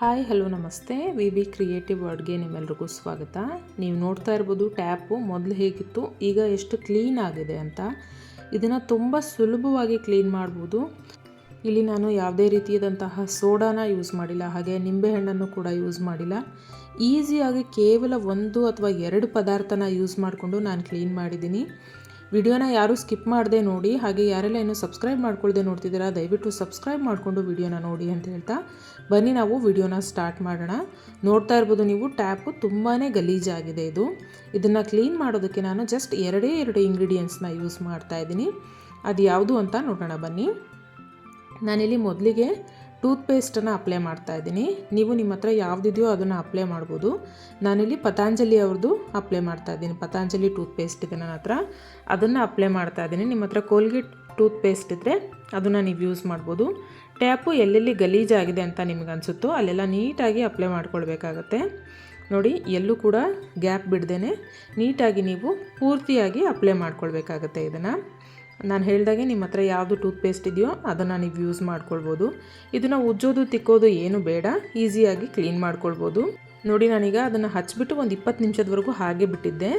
Hi, hello, ನಮಸ್ತೆ. V V creative ವರ್ಡ್ಗೆ ನಿಮ್ಮೆಲ್ರಿಗೂ ಸ್ವಾಗತ. ನೀವು ನೋಡ್ತಾ ಇರ್ಬೋದು ಟ್ಯಾಪು ಮೊದಲು ಹೇಗಿತ್ತು, ಈಗ ಎಷ್ಟು ಕ್ಲೀನ್ ಆಗಿದೆ ಅಂತ. ಇದನ್ನು ತುಂಬ ಸುಲಭವಾಗಿ ಕ್ಲೀನ್ ಮಾಡ್ಬೋದು. ಇಲ್ಲಿ ನಾನು ಯಾವುದೇ ರೀತಿಯಾದಂತಹ ಸೋಡಾನ ಯೂಸ್ ಮಾಡಿಲ್ಲ, ಹಾಗೆ ನಿಂಬೆಹಣ್ಣನ್ನು ಕೂಡ ಯೂಸ್ ಮಾಡಿಲ್ಲ. ಈಸಿಯಾಗಿ ಕೇವಲ ಒಂದು ಅಥವಾ ಎರಡು ಪದಾರ್ಥನ ಯೂಸ್ ಮಾಡಿಕೊಂಡು ನಾನು ಕ್ಲೀನ್ ಮಾಡಿದ್ದೀನಿ. ವಿಡಿಯೋನ ಯಾರೂ ಸ್ಕಿಪ್ ಮಾಡದೆ ನೋಡಿ, ಹಾಗೆ ಯಾರೆಲ್ಲ ಇನ್ನೂ ಸಬ್ಸ್ಕ್ರೈಬ್ ಮಾಡ್ಕೊಳ್ಳದೆ ನೋಡ್ತಿದ್ದೀರಾ, ದಯವಿಟ್ಟು ಸಬ್ಸ್ಕ್ರೈಬ್ ಮಾಡಿಕೊಂಡು ವಿಡಿಯೋನ ನೋಡಿ ಅಂತ ಹೇಳ್ತಾ ಬನ್ನಿ ನಾವು ವಿಡಿಯೋನ ಸ್ಟಾರ್ಟ್ ಮಾಡೋಣ. ನೋಡ್ತಾ ಇರ್ಬೋದು ನೀವು, ಟ್ಯಾಪು ತುಂಬಾ ಗಲೀಜಾಗಿದೆ ಇದು. ಇದನ್ನು ಕ್ಲೀನ್ ಮಾಡೋದಕ್ಕೆ ನಾನು ಜಸ್ಟ್ ಎರಡೇ ಎರಡು ಇಂಗ್ರೀಡಿಯೆಂಟ್ಸ್ನ ಯೂಸ್ ಮಾಡ್ತಾ ಇದ್ದೀನಿ. ಅದು ಯಾವುದು ಅಂತ ನೋಡೋಣ ಬನ್ನಿ. ನಾನಿಲ್ಲಿ ಮೊದಲಿಗೆ ಟೂತ್ಪೇಸ್ಟನ್ನು ಅಪ್ಲೈ ಮಾಡ್ತಾ ಇದ್ದೀನಿ. ನೀವು ನಿಮ್ಮ ಹತ್ರ ಯಾವುದಿದೆಯೋ ಅದನ್ನು ಅಪ್ಲೈ ಮಾಡ್ಬೋದು. ನಾನಿಲ್ಲಿ ಪತಾಂಜಲಿ ಅವ್ರದ್ದು ಅಪ್ಲೈ ಮಾಡ್ತಾ ಇದ್ದೀನಿ. ಪತಾಂಜಲಿ ಟೂತ್ಪೇಸ್ಟ್ ಇದೆ ನನ್ನ ಹತ್ರ. ಅದನ್ನು ಅಪ್ಲೈ ಮಾಡ್ತಾ ಇದ್ದೀನಿ. ನಿಮ್ಮ ಹತ್ರ ಕೋಲ್ಗೇಟ್ ಟೂತ್ಪೇಸ್ಟ್ ಇದ್ದರೆ ಅದನ್ನು ನೀವು ಯೂಸ್ ಮಾಡ್ಬೋದು. ಟ್ಯಾಪು ಎಲ್ಲೆಲ್ಲಿ ಗಲೀಜಾಗಿದೆ ಅಂತ ನಿಮ್ಗೆ ಅನಿಸುತ್ತೋ ಅಲ್ಲೆಲ್ಲ ನೀಟಾಗಿ ಅಪ್ಲೈ ಮಾಡ್ಕೊಳ್ಬೇಕಾಗತ್ತೆ. ನೋಡಿ, ಎಲ್ಲೂ ಕೂಡ ಗ್ಯಾಪ್ ಬಿಡ್ದೇ ನೀಟಾಗಿ ನೀವು ಪೂರ್ತಿಯಾಗಿ ಅಪ್ಲೈ ಮಾಡ್ಕೊಳ್ಬೇಕಾಗತ್ತೆ ಇದನ್ನು. ನಾನು ಹೇಳಿದಾಗೆ ನಿಮ್ಮ ಹತ್ರ ಯಾವುದು ಟೂತ್ಪೇಸ್ಟ್ ಇದೆಯೋ ಅದನ್ನು ನೀವು ಯೂಸ್ ಮಾಡ್ಕೊಳ್ಬೋದು. ಇದನ್ನು ಉಜ್ಜೋದು, ತಿಕ್ಕೋದು ಏನು ಬೇಡ. ಈಸಿಯಾಗಿ ಕ್ಲೀನ್ ಮಾಡ್ಕೊಳ್ಬೋದು. ನೋಡಿ ನಾನೀಗ ಅದನ್ನು ಹಚ್ಚಿಬಿಟ್ಟು ಒಂದು ಇಪ್ಪತ್ತು ನಿಮಿಷದವರೆಗೂ ಹಾಗೆ ಬಿಟ್ಟಿದ್ದೆ.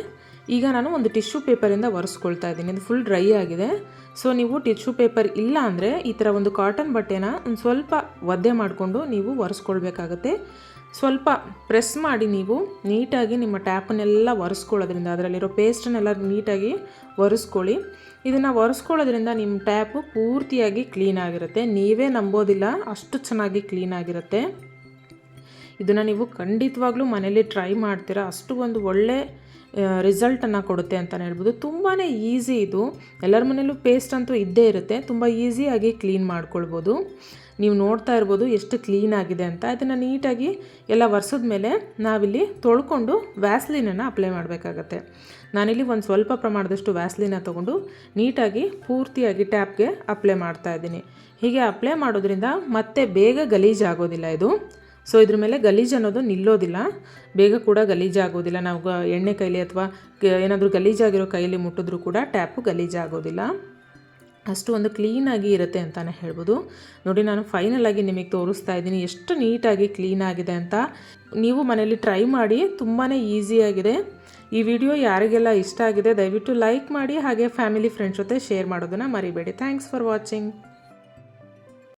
ಈಗ ನಾನು ಒಂದು ಟಿಶ್ಯೂ ಪೇಪರಿಂದ ಒರೆಸ್ಕೊಳ್ತಾ ಇದ್ದೀನಿ. ಅದು ಫುಲ್ ಡ್ರೈ ಆಗಿದೆ. ಸೊ ನೀವು ಟಿಶ್ಯೂ ಪೇಪರ್ ಇಲ್ಲ ಅಂದರೆ ಈ ಥರ ಒಂದು ಕಾಟನ್ ಬಟ್ಟೆನ ಒಂದು ಸ್ವಲ್ಪ ಒದ್ದೆ ಮಾಡಿಕೊಂಡು ನೀವು ಒರೆಸ್ಕೊಳ್ಬೇಕಾಗತ್ತೆ. ಸ್ವಲ್ಪ ಪ್ರೆಸ್ ಮಾಡಿ ನೀವು ನೀಟಾಗಿ ನಿಮ್ಮ ಟ್ಯಾಪನ್ನೆಲ್ಲ ಒರೆಸ್ಕೊಳ್ಳೋದ್ರಿಂದ, ಅದರಲ್ಲಿರೋ ಪೇಸ್ಟನ್ನೆಲ್ಲ ನೀಟಾಗಿ ಒರೆಸ್ಕೊಳ್ಳಿ. ಇದನ್ನು ಒರೆಸ್ಕೊಳ್ಳೋದ್ರಿಂದ ನಿಮ್ಮ ಟ್ಯಾಪು ಪೂರ್ತಿಯಾಗಿ ಕ್ಲೀನ್ ಆಗಿರುತ್ತೆ ನೀವೇ ನಂಬೋದಿಲ್ಲ, ಅಷ್ಟು ಚೆನ್ನಾಗಿ ಕ್ಲೀನ್ ಆಗಿರುತ್ತೆ ಇದನ್ನು ನೀವು ಖಂಡಿತವಾಗ್ಲೂ ಮನೇಲಿ ಟ್ರೈ ಮಾಡ್ತೀರಾ. ಅಷ್ಟು ಒಂದು ಒಳ್ಳೆ ರಿಸಲ್ಟನ್ನು ಕೊಡುತ್ತೆ ಅಂತಲೇ ಹೇಳ್ಬೋದು. ತುಂಬಾ ಈಸಿ ಇದು. ಎಲ್ಲರ ಮನೇಲೂ ಪೇಸ್ಟ್ ಅಂತೂ ಇದ್ದೇ ಇರುತ್ತೆ. ತುಂಬ ಈಸಿಯಾಗಿ ಕ್ಲೀನ್ ಮಾಡ್ಕೊಳ್ಬೋದು. ನೀವು ನೋಡ್ತಾ ಇರ್ಬೋದು ಎಷ್ಟು ಕ್ಲೀನ್ ಆಗಿದೆ ಅಂತ. ಇದನ್ನು ನೀಟಾಗಿ ಎಲ್ಲ ವರ್ಸದ ಮೇಲೆ ನಾವಿಲ್ಲಿ ತೊಳ್ಕೊಂಡು ವ್ಯಾಸ್ಲಿನನ್ನು ಅಪ್ಲೈ ಮಾಡಬೇಕಾಗತ್ತೆ. ನಾನಿಲ್ಲಿ ಒಂದು ಸ್ವಲ್ಪ ಪ್ರಮಾಣದಷ್ಟು ವ್ಯಾಸ್ಲಿನ ತೊಗೊಂಡು ನೀಟಾಗಿ ಪೂರ್ತಿಯಾಗಿ ಟ್ಯಾಪ್ಗೆ ಅಪ್ಲೈ ಮಾಡ್ತಾ ಇದ್ದೀನಿ. ಹೀಗೆ ಅಪ್ಲೈ ಮಾಡೋದ್ರಿಂದ ಮತ್ತೆ ಬೇಗ ಗಲೀಜಾಗೋದಿಲ್ಲ ಇದು. ಸೊ ಇದ್ರ ಮೇಲೆ ಗಲೀಜು ಅನ್ನೋದು ನಿಲ್ಲೋದಿಲ್ಲ. ಬೇಗ ಕೂಡ ಗಲೀಜಾಗೋದಿಲ್ಲ ನಾವು ಎಣ್ಣೆ ಕೈಲಿ ಅಥವಾ ಏನಾದರೂ ಗಲೀಜಾಗಿರೋ ಕೈಲಿ ಮುಟ್ಟಿದ್ರೂ ಕೂಡ ಟ್ಯಾಪು ಗಲೀಜಾಗೋದಿಲ್ಲ ಅಷ್ಟು ಒಂದು ಕ್ಲೀನಾಗಿ ಇರುತ್ತೆ ಅಂತಲೇ ಹೇಳ್ಬೋದು. ನೋಡಿ, ನಾನು ಫೈನಲಾಗಿ ನಿಮಗೆ ತೋರಿಸ್ತಾ ಇದ್ದೀನಿ. ಎಷ್ಟು ನೀಟಾಗಿ ಕ್ಲೀನ್ ಆಗಿದೆ ಅಂತ. ನೀವು ಮನೇಲಿ ಟ್ರೈ ಮಾಡಿ ತುಂಬಾ ಈಸಿಯಾಗಿದೆ ಈ ವಿಡಿಯೋ ಯಾರಿಗೆಲ್ಲ ಇಷ್ಟ ಆಗಿದೆ, ದಯವಿಟ್ಟು ಲೈಕ್ ಮಾಡಿ, ಹಾಗೆ ಫ್ಯಾಮಿಲಿ, ಫ್ರೆಂಡ್ಸ್ ಜೊತೆ ಶೇರ್ ಮಾಡೋದನ್ನು ಮರಿಬೇಡಿ. Thanks for watching.